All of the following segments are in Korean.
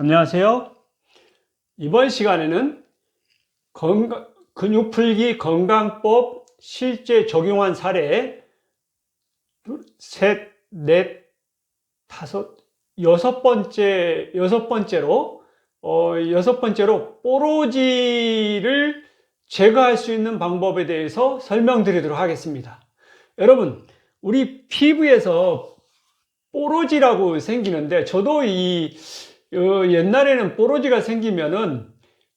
안녕하세요. 이번 시간에는 건강, 근육풀기 건강법 실제 적용한 사례 둘, 셋, 넷, 다섯, 여섯 번째, 여섯 번째로, 어, 여섯 번째로 뽀로지를 제거할 수 있는 방법에 대해서 설명드리도록 하겠습니다. 여러분, 우리 피부에서 뽀로지라고 생기는데, 저도 이, 어, 옛날에는 뽀로지가 생기면은,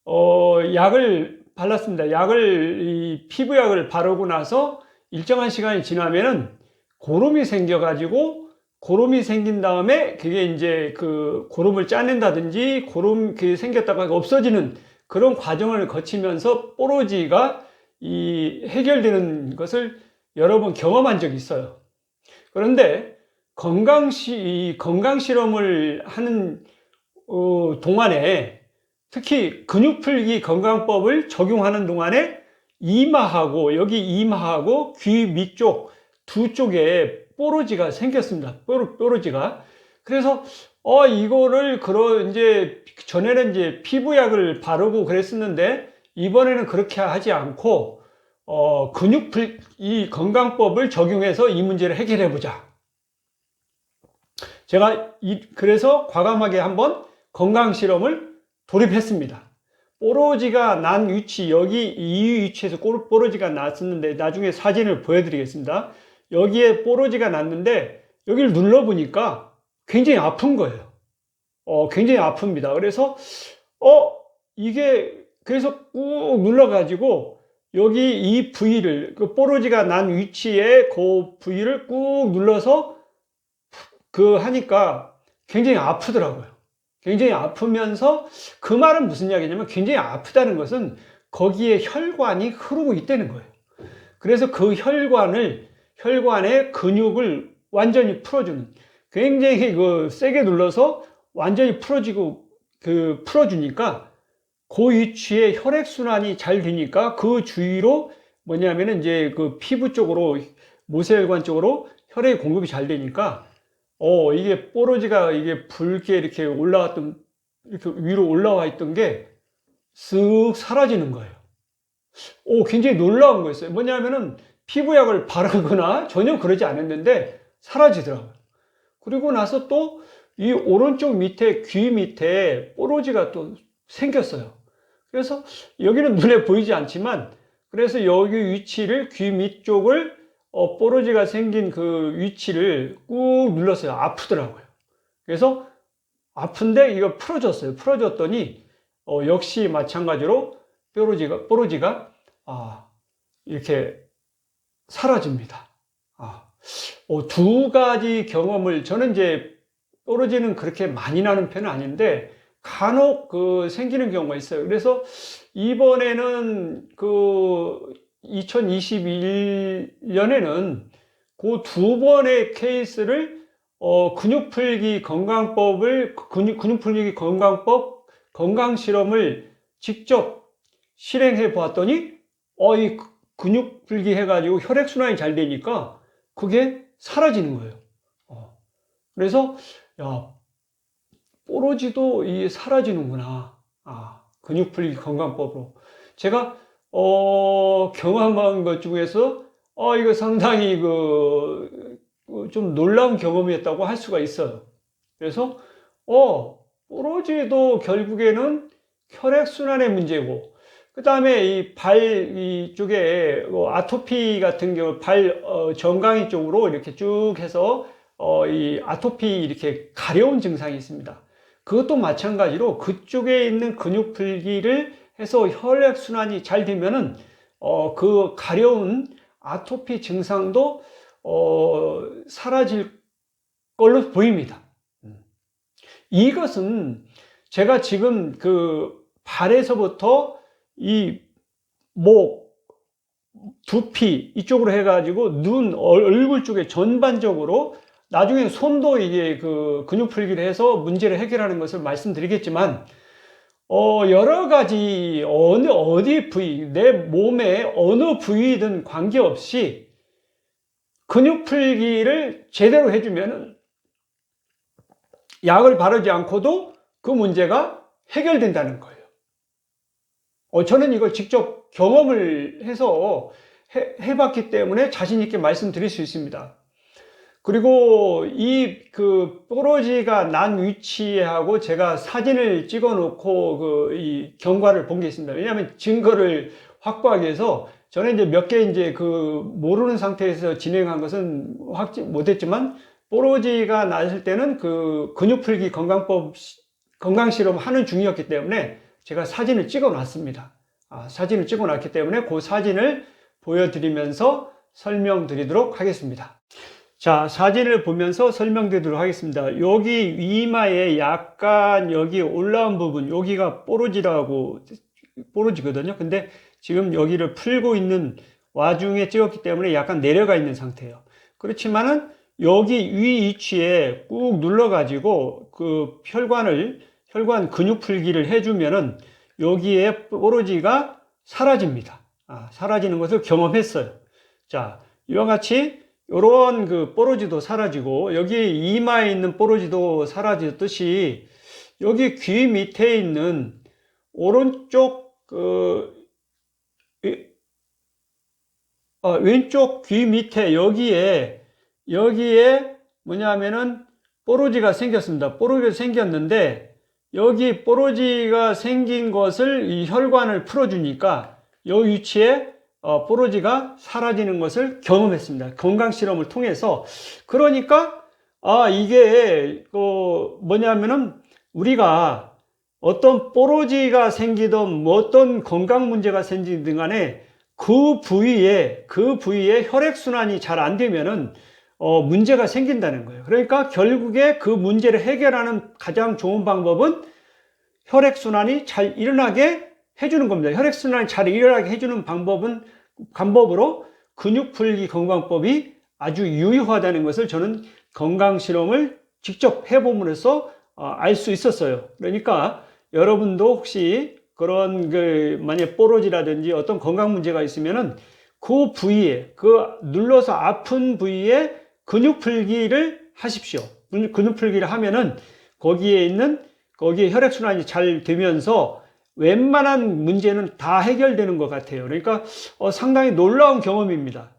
어, 약을 발랐습니다. 약을, 이 피부약을 바르고 나서 일정한 시간이 지나면은 고름이 생겨가지고, 고름이 생긴 다음에 그게 이제 그 고름을 짜낸다든지 고름 그 생겼다가 없어지는 그런 과정을 거치면서 뽀로지가 이 해결되는 것을 여러 번 경험한 적이 있어요. 그런데 건강시, 이 건강 실험을 하는 어, 동안에 특히 근육풀기 건강법을 적용하는 동안에 이마하고 여기 이마하고 귀 밑쪽 두 쪽에 뽀로지가 생겼습니다. 뽀로, 뽀로지가. 그래서 어 이거를 그런 이제 전에는 이제 피부약을 바르고 그랬었는데 이번에는 그렇게 하지 않고 어 근육 풀 이 건강법을 적용해서 이 문제를 해결해 보자. 제가 이, 그래서 과감하게 한번 건강 실험을 돌입했습니다. 뽀로지가 난 위치, 여기 이 위치에서 꼬- 뽀로지가 났었는데 나중에 사진을 보여드리겠습니다. 여기에 뽀로지가 났는데 여기를 눌러보니까 굉장히 아픈 거예요. 어, 굉장히 아픕니다. 그래서, 어, 이게, 그래서 꾹 눌러가지고 여기 이 부위를, 그 뽀로지가 난 위치에 그 부위를 꾹 눌러서 그 하니까 굉장히 아프더라고요. 굉장히 아프면서 그 말은 무슨 이야기냐면 굉장히 아프다는 것은 거기에 혈관이 흐르고 있다는 거예요. 그래서 그 혈관을 혈관의 근육을 완전히 풀어주는 굉장히 그 세게 눌러서 완전히 풀어지고 그 풀어주니까 그 위치에 혈액 순환이 잘 되니까 그 주위로 뭐냐면은 이제 그 피부 쪽으로 모세혈관 쪽으로 혈액 공급이 잘 되니까 어, 이게 뽀로지가 이게 붉게 이렇게 올라왔던, 이렇게 위로 올라와 있던 게 쓱 사라지는 거예요. 오, 굉장히 놀라운 거였어요. 뭐냐면은 피부약을 바르거나 전혀 그러지 않았는데 사라지더라고요. 그리고 나서 또 이 오른쪽 밑에 귀 밑에 뽀로지가 또 생겼어요. 그래서 여기는 눈에 보이지 않지만 그래서 여기 위치를 귀 밑쪽을 어, 뽀로지가 생긴 그 위치를 꾹 눌렀어요. 아프더라고요. 그래서 아픈데 이거 풀어줬어요. 풀어줬더니 어, 역시 마찬가지로 뽀로지가 뽀로지가 아, 이렇게 사라집니다. 아, 어, 두 가지 경험을 저는 이제 뽀로지는 그렇게 많이 나는 편은 아닌데 간혹 그 생기는 경우가 있어요. 그래서 이번에는 그 2021년에는 그 두 번의 케이스를 어, 근육풀기 건강법을 근육, 근육풀기 건강법 건강 실험을 직접 실행해 보았더니 어, 이 근육풀기 해가지고 혈액순환이 잘 되니까 그게 사라지는 거예요. 어. 그래서 야 뽀로지도 이 사라지는구나. 아, 근육풀기 건강법으로. 제가 어, 경험한 것 중에서 어, 이거 상당히 그 좀 놀라운 경험이었다고 할 수가 있어요. 그래서 어, 뽀로지도 결국에는 혈액순환의 문제고 그 다음에 이 발 이쪽에 뭐 아토피 같은 경우 발 어, 정강이 쪽으로 이렇게 쭉 해서 어, 이 아토피 이렇게 가려운 증상이 있습니다. 그것도 마찬가지로 그쪽에 있는 근육 풀기를 해서 혈액 순환이 잘 되면은 어, 그 가려운 아토피 증상도 어, 사라질 걸로 보입니다. 이것은 제가 지금 그 발에서부터 이 목, 두피 이쪽으로 해가지고 눈, 얼굴 쪽에 전반적으로 나중에 손도 이게 그 근육 풀기를 해서 문제를 해결하는 것을 말씀드리겠지만 어, 여러 가지 어느 어디 부위, 내 몸의 어느 부위든 관계없이 근육 풀기를 제대로 해주면은 약을 바르지 않고도 그 문제가 해결된다는 거예요. 어, 저는 이걸 직접 경험을 해서 해, 해봤기 때문에 자신 있게 말씀드릴 수 있습니다. 그리고 이 그 뽀로지가 난 위치하고 제가 사진을 찍어 놓고 그 이 경과를 본 게 있습니다. 왜냐하면 증거를 확보하기 위해서 저는 이제 몇 개 이제 그 모르는 상태에서 진행한 것은 확지 못했지만 뽀로지가 났을 때는 그 근육풀기 건강법 건강 실험 하는 중이었기 때문에 제가 사진을 찍어 놨습니다. 아, 사진을 찍어 놨기 때문에 그 사진을 보여드리면서 설명드리도록 하겠습니다. 자, 사진을 보면서 설명드리도록 하겠습니다. 여기 이마에 약간 여기 올라온 부분, 여기가 뽀로지라고, 뽀로지거든요. 근데 지금 여기를 풀고 있는 와중에 찍었기 때문에 약간 내려가 있는 상태예요. 그렇지만은 여기 위 위치에 꾹 눌러가지고 그 혈관을, 혈관 근육 풀기를 해주면은 여기에 뽀로지가 사라집니다. 아, 사라지는 것을 경험했어요. 자, 이와 같이 이런 그 뽀로지도 사라지고 여기 이마에 있는 뽀로지도 사라졌듯이 여기 귀 밑에 있는 오른쪽 그 어, 왼쪽 귀 밑에 여기에 여기에 뭐냐면은 뽀로지가 생겼습니다. 뽀로지가 생겼는데 여기 뽀로지가 생긴 것을 이 혈관을 풀어주니까 이 위치에 어, 뽀로지가 사라지는 것을 경험했습니다. 건강 실험을 통해서 그러니까 아 이게 그 뭐냐면은 우리가 어떤 뽀로지가 생기든 뭐 어떤 건강 문제가 생기든 간에 그 부위에 그 부위에 혈액 순환이 잘 안 되면은 어, 문제가 생긴다는 거예요. 그러니까 결국에 그 문제를 해결하는 가장 좋은 방법은 혈액 순환이 잘 일어나게 해주는 겁니다. 혈액 순환이 잘 일어나게 해주는 방법은 방법으로 근육 풀기 건강법이 아주 유효하다는 것을 저는 건강 실험을 직접 해봄으로써 어, 알수 있었어요. 그러니까 여러분도 혹시 그런 그 만약 뽀로지라든지 어떤 건강 문제가 있으면은 그 부위에 그 눌러서 아픈 부위에 근육 풀기를 하십시오. 근육 풀기를 하면은 거기에 있는 거기에 혈액 순환이 잘 되면서 웬만한 문제는 다 해결되는 것 같아요. 그러니까 어, 상당히 놀라운 경험입니다.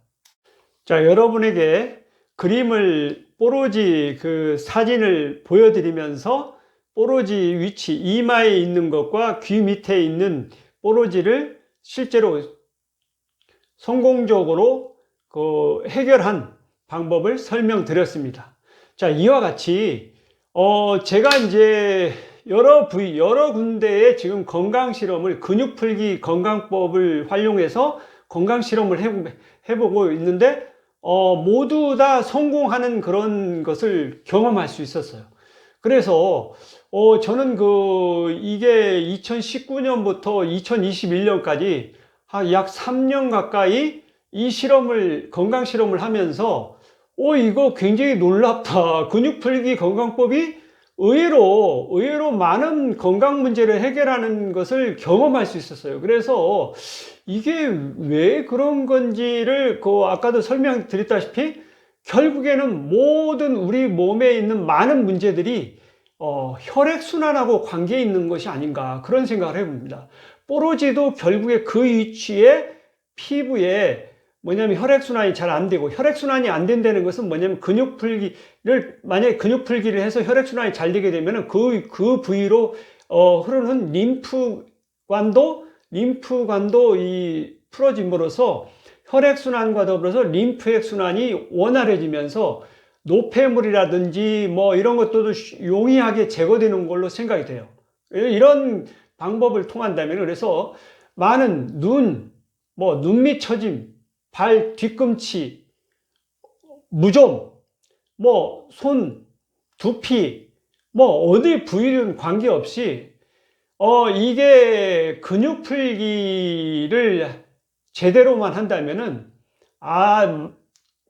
자, 여러분에게 그림을 뽀로지 그 사진을 보여드리면서 뽀로지 위치, 이마에 있는 것과 귀 밑에 있는 뽀로지를 실제로 성공적으로 그 해결한 방법을 설명드렸습니다. 자, 이와 같이 어, 제가 이제 여러 부위, 여러 군데에 지금 건강 실험을 근육 풀기 건강법을 활용해서 건강 실험을 해, 보고 있는데 어, 모두 다 성공하는 그런 것을 경험할 수 있었어요. 그래서 어, 저는 그 이게 2019년부터 2021년까지 약 3년 가까이 이 실험을 건강 실험을 하면서 어 이거 굉장히 놀랍다. 근육 풀기 건강법이 의외로, 의외로 많은 건강 문제를 해결하는 것을 경험할 수 있었어요. 그래서 이게 왜 그런 건지를 그 아까도 설명드렸다시피 결국에는 모든 우리 몸에 있는 많은 문제들이 어, 혈액순환하고 관계 있는 것이 아닌가 그런 생각을 해봅니다. 뽀로지도 결국에 그 위치에 피부에 뭐냐면 혈액순환이 잘 안 되고 혈액순환이 안 된다는 것은 뭐냐면 근육풀기를 만약에 근육풀기를 해서 혈액순환이 잘 되게 되면 그, 그 부위로 어, 흐르는 림프관도 림프관도 이 풀어짐으로써 혈액순환과 더불어서 림프액 순환이 원활해지면서 노폐물이라든지 뭐 이런 것들도 용이하게 제거되는 걸로 생각이 돼요. 이런 방법을 통한다면 그래서 많은 눈, 뭐 눈밑 처짐, 발 뒤꿈치, 무좀, 뭐, 손, 두피, 뭐, 어디 부위든 관계없이, 어, 이게 근육 풀기를 제대로만 한다면은, 아,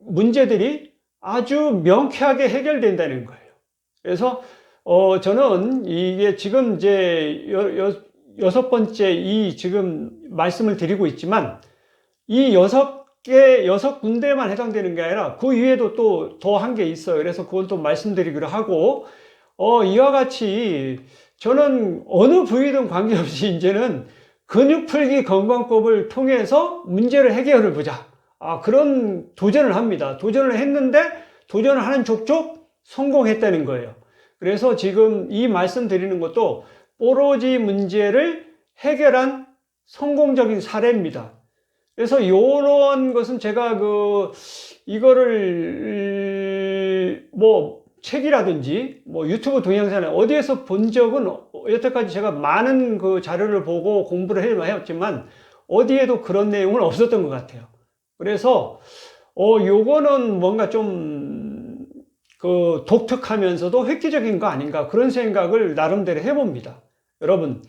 문제들이 아주 명쾌하게 해결된다는 거예요. 그래서, 어, 저는 이게 지금 이제 여, 여, 여섯 번째 이 지금 말씀을 드리고 있지만, 이 여섯 개 여섯 군데만 해당되는 게 아니라 그 위에도 또 더 한 게 있어요. 그래서 그건 또 말씀드리기로 하고 어, 이와 같이 저는 어느 부위든 관계없이 이제는 근육풀기 건강법을 통해서 문제를 해결해 보자. 아, 그런 도전을 합니다. 도전을 했는데 도전을 하는 족족 성공했다는 거예요. 그래서 지금 이 말씀 드리는 것도 뽀로지 문제를 해결한 성공적인 사례입니다. 그래서 이런 것은 제가 그 이거를 뭐 책이라든지 뭐 유튜브 동영상에 어디에서 본 적은 여태까지 제가 많은 그 자료를 보고 공부를 해왔지만 어디에도 그런 내용은 없었던 것 같아요. 그래서 어 요거는 뭔가 좀 그 독특하면서도 획기적인 거 아닌가 그런 생각을 나름대로 해봅니다. 여러분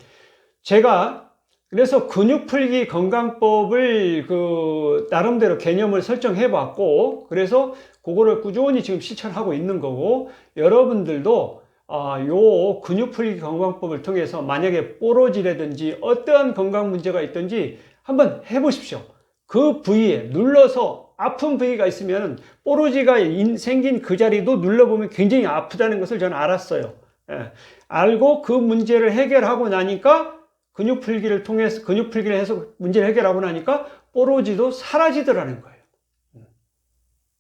제가 그래서 근육 풀기 건강법을 그 나름대로 개념을 설정해 봤고 그래서 그거를 꾸준히 지금 실천하고 있는 거고 여러분들도 아, 요 근육 풀기 건강법을 통해서 만약에 뽀로지라든지 어떠한 건강 문제가 있든지 한번 해 보십시오. 그 부위에 눌러서 아픈 부위가 있으면 뽀로지가 인- 생긴 그 자리도 눌러보면 굉장히 아프다는 것을 저는 알았어요. 예. 알고 그 문제를 해결하고 나니까 근육 풀기를 통해서 근육 풀기를 해서 문제를 해결하고 나니까 뽀로지도 사라지더라는 거예요.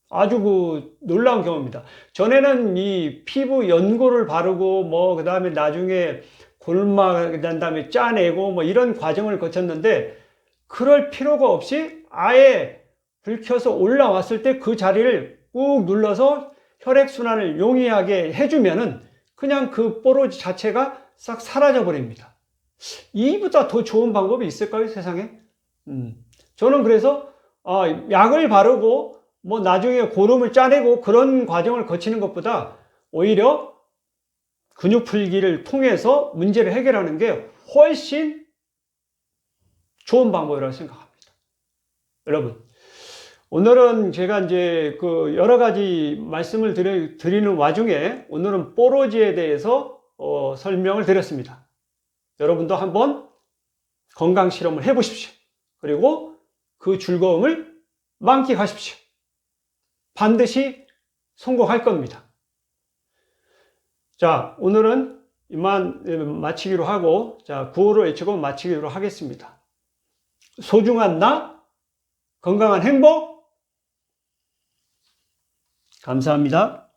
아주 그 놀라운 경험입니다. 전에는 이 피부 연고를 바르고 뭐 그 다음에 나중에 골마 난 다음에 짜내고 뭐 이런 과정을 거쳤는데 그럴 필요가 없이 아예 불 켜서 올라왔을 때 그 자리를 꾹 눌러서 혈액 순환을 용이하게 해주면은 그냥 그 뽀로지 자체가 싹 사라져 버립니다. 이보다 더 좋은 방법이 있을까요, 세상에? 음. 저는 그래서, 아, 약을 바르고, 뭐, 나중에 고름을 짜내고 그런 과정을 거치는 것보다 오히려 근육 풀기를 통해서 문제를 해결하는 게 훨씬 좋은 방법이라고 생각합니다. 여러분, 오늘은 제가 이제 그 여러 가지 말씀을 드리, 드리는 와중에 오늘은 뽀로지에 대해서 어, 설명을 드렸습니다. 여러분도 한번 건강 실험을 해 보십시오. 그리고 그 즐거움을 만끽하십시오. 반드시 성공할 겁니다. 자, 오늘은 이만 마치기로 하고, 자, 구호를 외치고 마치기로 하겠습니다. 소중한 나, 건강한 행복, 감사합니다.